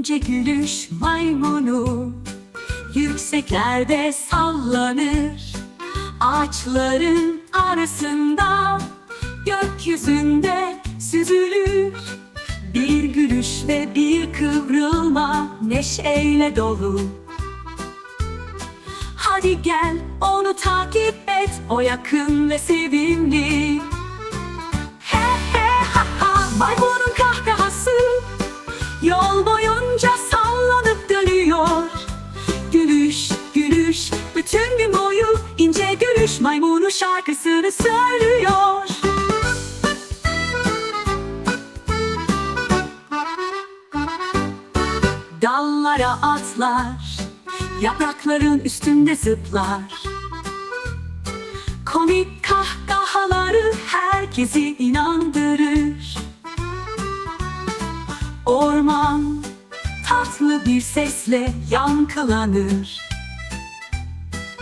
ince gülüş maymunu Yükseklerde sallanır. Ağaçların arasında Gökyüzünde süzülür. Bir gülüş ve bir kıvrılma Neşeyle dolu. Hadi gel onu takip et O yakın ve sevimli gülüş Maymunun şarkısını söylüyor. Dallara atlar Yaprakların üstünde zıplar. Komik kahkahaları herkesi inandırır. Orman tatlı bir sesle yankılanır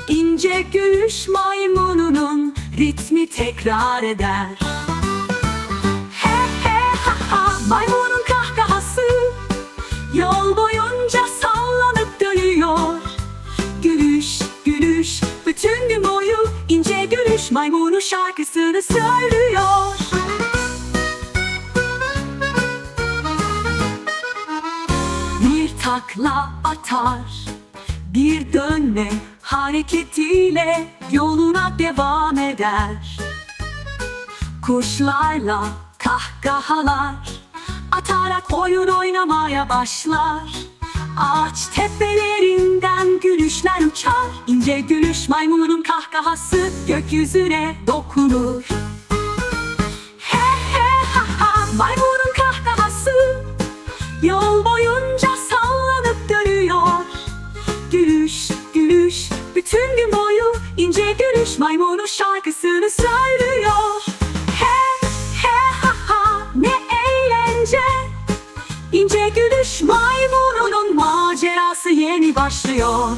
İnce gülüş maymununun ritmi tekrar eder. He he ha ha maymunun kahkahası Yol boyunca sallanıp dönüyor. Gülüş gülüş bütün gün boyu ince gülüş maymunun şarkısını söylüyor. Bir takla atar Bir dönme hareketiyle yoluna devam eder. Kuşlarla kahkahalar Atarak oyun oynamaya başlar. Ağaç tepelerinden gülüşler uçar. İnce gülüş maymunun kahkahası Gökyüzüne dokunur. He he ha ha maymunun kahkahası Yol boyunca sallanıp dönüyor. Gülüş, gülüş, bütün gün boyu ince gülüş maymunun şarkısını söylüyor. He, he, ha, ha, ne eğlence. İnce gülüş maymununun macerası yeni başlıyor